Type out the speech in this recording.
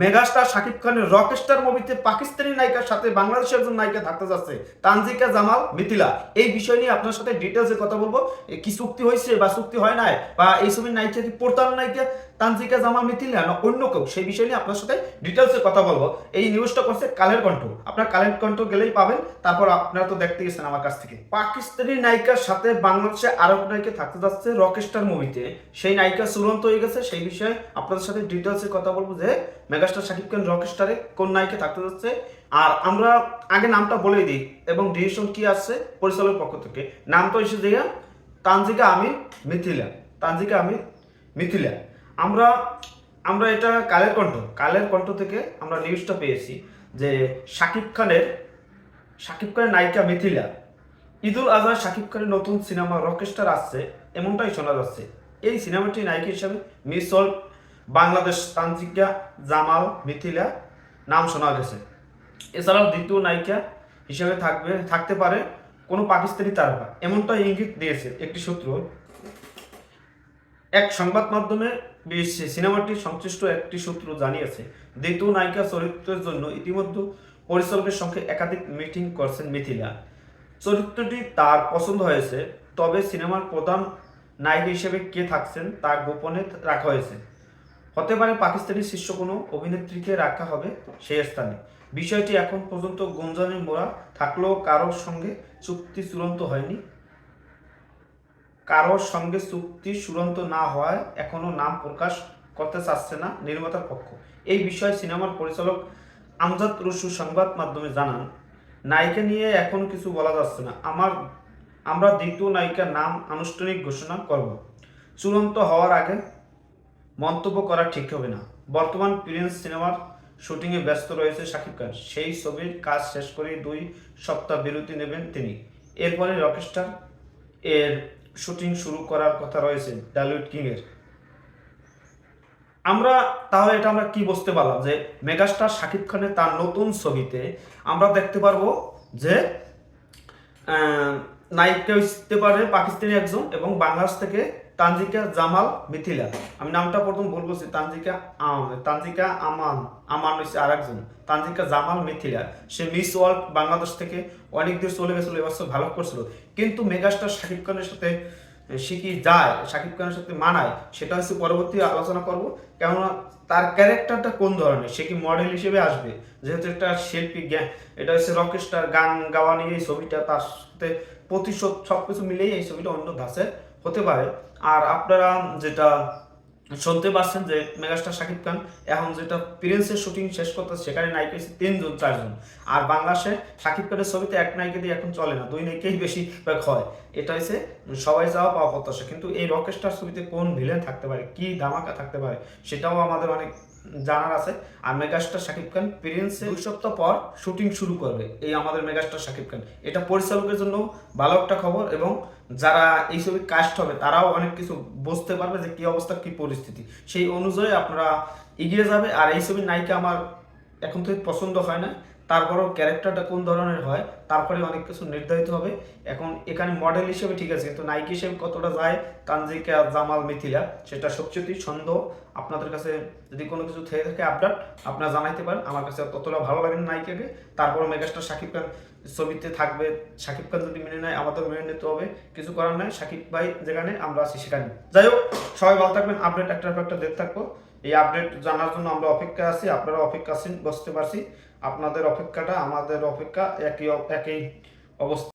Megastar Shakib খানের Rockstar মুভিতে পাকিস্তানি নায়িকার সাথে বাংলাদেশের একজন নায়িকা থাকতে যাচ্ছে, তানজিকা জামাল মিথিলা। এই বিষয় নিয়ে আপনার সাথে ডিটেলসে কথা বলব। কি চুক্তি হয়েছে বা চুক্তি হয় নাই বা এই ছবির নায়িকা কি পড়তাম নায়িকা, তানজিকা জামাল মিথিলা না অন্য কেউ, সেই বিষয় নিয়ে আপনার সাথে ডিটেলসে কথা বলব। এই নিউজটা করছে কালের কণ্ঠ। আপনার কালের কণ্ঠ গেলেই পাবেন। তারপর আপনারা তো দেখতে গেছেন আমার কাছ থেকে। পাকিস্তানি নায়িকার সাথে বাংলাদেশে আরব নায়িকা থাকতে যাচ্ছে রকস্টার মুভিতে। সেই নায়িকা চূড়ান্ত হয়ে গেছে। সেই বিষয়ে আপনাদের সাথে ডিটেলসে কথা বলব যে মেগাস্টার শাকিব খান রকস্টারে কোন নায়িকা থাকতে যাচ্ছে? আর আমরা আগে নামটা বলে দিই, এবং ডিসিশন কি আসছে পরিচালকের পক্ষ থেকে? নাম তো এসে দেয়া তানজিকা আমি মিথিলা, তানজিকা আমি মিথিলা। আমরা আমরা এটা কালের কণ্ঠ কালের কণ্ঠ থেকে আমরা নিউজটা পেয়েছি যে শাকিব খানের শাকিব খানের নায়িকা মিথিলা, ঈদুল আজহার শাকিব খানের নতুন সিনেমা রকেস্টার আসছে, এমনটাই শোনা যাচ্ছে। এই সিনেমাটি নায়িকা হিসাবে মিস বাংলাদেশ তান্ত্রিকা জামাল মিথিলা নাম শোনা গেছে। এছাড়াও দ্বিতীয় নায়িকা হিসেবে থাকবে, থাকতে পারে কোনো পাকিস্তানি তারকা। এমনটা ইঙ্গিত দিয়েছে একটি সূত্র। এক সংবাদ মাধ্যমে সিনেমাটির সংশ্লিষ্ট একটি সূত্র জানিয়েছে, দ্বিতীয় নায়িকা চরিত্রের জন্য ইতিমধ্যে পরিচালকের সঙ্গে একাধিক মিটিং করছেন মিথিলা। চরিত্রটি তার পছন্দ হয়েছে, তবে সিনেমার প্রধান নায়িকা হিসেবে কে থাকছেন তা গোপনে রাখা হয়েছে। হতে পারে পাকিস্তানি শীর্ষ কোনো অভিনেত্রীকে রাখা হবে সেই স্থানে। বিষয়টি এখন পর্যন্ত গুঞ্জনের মোড়া থাকলেও কারোর সঙ্গে চুক্তি চূড়ান্ত হয়নি। কারোর সঙ্গে চুক্তি চূড়ান্ত না হওয়ায় এখনও নাম প্রকাশ করতে চাচ্ছে না নির্মাতার পক্ষ। এই বিষয়ে সিনেমার পরিচালক আমজাদ রসু সংবাদ মাধ্যমে জানান, নায়িকা নিয়ে এখন কিছু বলা যাচ্ছে না। আমার, আমরা দ্বিতীয় নায়িকার নাম আনুষ্ঠানিক ঘোষণা করব। চূড়ান্ত হওয়ার আগে মন্তব্য করা ঠিক হবে না। বর্তমান প্রিন্স সিনেমার শুটিংয়ে ব্যস্ত রয়েছে শাকিব খান। সেই ছবির কাজ শেষ করে দুই সপ্তাহ বিরতি নেবেন তিনি। এরপরে রকেস্টার এর শুটিং শুরু করার কথা রয়েছে ডালিউড কিংয়ের। আমরা তাহলে এটা আমরা কি বুঝতে পারলাম যে মেগাস্টার শাকিব খানের তার নতুন ছবিতে আমরা দেখতে পারব যে নায়িকা পারে পাকিস্তানি একজন এবং বাংলাদেশ থেকে তানজিকা জামাল মিথিলা। আমি নামটা প্রথম বলব যে তানজিকা তানজিকা আমান আমান হচ্ছে আর একজন তানজিকা জামাল মিথিলা, সে মিস ওয়ার্ল্ড বাংলাদেশ থেকে অনেক দূর চলে গেছিল, এবছর ভালো করছিল। কিন্তু মেগাস্টার শাকিব খানের সাথে কি যায়, শাকিব খানের সাথে মানায়, সেটা হচ্ছে পরবর্তী আলোচনা করব। কেননা তার ক্যারেক্টারটা কোন ধরনের? সে কি মডেল হিসেবে আসবে? যেহেতু একটা শিল্পী এটা হচ্ছে রকেস্টার গান গাওয়া নিয়ে এই ছবিটা, তার সাথে প্রতিশোধ সব কিছু মিলেই এই ছবিটা অন্য ধাঁচের হতে পারে। আর আপনারা যেটা শুনতে পাচ্ছেন যে মেগাস্টার শাকিব খান, এখন যেটা প্রিন্সের শুটিং শেষ করতে সেখানে নায়িকা তিনজন, চারজন। আর বাংলাদেশে শাকিব খানের ছবিতে এক নায়িকা দিয়ে এখন চলে না, দুই নায়িকাই বেশি হয়। এটা হয়েছে সবাই যাওয়া পাওয়া প্রত্যাশা। কিন্তু এই রকেস্টার ছবিতে কোন ভিলেন থাকতে পারে, কি ধামাকা থাকতে পারে, সেটাও আমাদের অনেক জানার আছে। আর মেগাস্টার শাকিব খান প্রিন্সে দুই সপ্তাহ পর শুটিং শুরু করবে। এই আমাদের মেগাস্টার শাকিব খান। এটা পরিচালকের জন্য ভালো একটা খবর এবং যারা এই ছবি কাস্ট হবে, তারাও অনেক কিছু বুঝতে পারবে যে কি অবস্থা, কি পরিস্থিতি। সেই অনুযায়ী আপনারা এগিয়ে যাবে। আর এই ছবির নায়িকা আমার এখন থেকে পছন্দ হয় না। তারপরেও ক্যারেক্টারটা কোন ধরনের হয়, তারপরে অনেক কিছু নির্ধারিত হবে। এখন এখানে মডেল হিসেবে ঠিক আছে, কিন্তু নায়িকা হিসেবে কতটা যায়, তানজিকা, জামাল, মিথিলা, সেটা সবচেয়ে সন্দেহ আপনাদের কাছে যদি কোনো কিছু থেকে থাকে আপডেট আপনারা জানাইতে পারেন। আমার কাছে ততটা ভালো লাগে না নায়িকাকে তারপর মেগাস্টার শাকিব খান ছবিতে থাকবে। শাকিব খান যদি মেনে নেয় আমাদের মেনে নিতে হবে। কিছু করার নাই, শাকিব ভাই যেখানে, আমরা আছি সেখানে। যাই হোক, সবাই ভালো থাকবেন। আপডেট একটার পর একটা দেখতে থাকব। এই আপডেট জানার জন্য আমরা অপেক্ষা আছি। আপনারা অপেক্ষা আছেন, বসতে পারছি। আপনাদের অপেক্ষাটা, আমাদের অপেক্ষা একই একই অবস্থা।